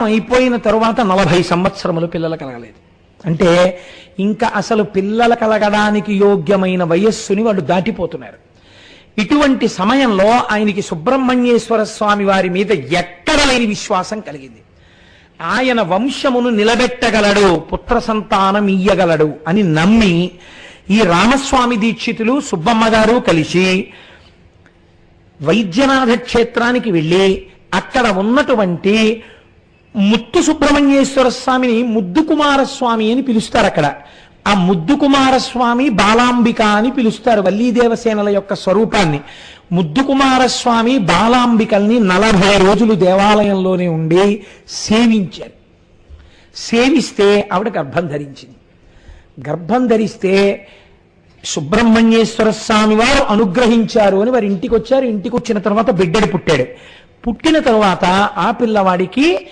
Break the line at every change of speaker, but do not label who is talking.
అయిపోయిన తరువాత నలభై సంవత్సరములు పిల్లలు కలగలేదు. అంటే ఇంకా అసలు పిల్లలు కలగడానికి యోగ్యమైన వయస్సుని వాళ్ళు దాటిపోతున్నారు. ఇటువంటి సమయంలో ఆయనకి సుబ్రహ్మణ్యేశ్వర స్వామి వారి మీద ఎక్కడ లేని విశ్వాసం కలిగింది. ఆయన వంశమును నిలబెట్టగలడు పుత్ర సంతానం ఇయ్యగలడు అని నమ్మి ఈ రామస్వామి దీక్షితులు సుబ్బమ్మ గారు కలిసి వైద్యనాథ క్షేత్రానికి వెళ్ళి అక్కడ ఉన్నటువంటి ముత్తు సుబ్రహ్మణ్యేశ్వర స్వామిని ముద్దు కుమారస్వామి అని పిలుస్తారు అక్కడ. ఆ ముద్దు కుమారస్వామి బాలాంబిక అని పిలుస్తారు వల్లీ దేవసేనల యొక్క స్వరూపాన్ని. ముద్దు కుమారస్వామి బాలాంబికల్ని నలభై రోజులు దేవాలయంలోనే ఉండి సేవించారు. సేవిస్తే ఆవిడ గర్భం ధరించింది. గర్భం ధరిస్తే సుబ్రహ్మణ్యేశ్వర స్వామి వారు అనుగ్రహించారు అని వారి ఇంటికి వచ్చారు ఇంటికి వచ్చిన తర్వాత బిడ్డడు పుట్టాడు. పుట్టిన తర్వాత ఆ పిల్లవాడికి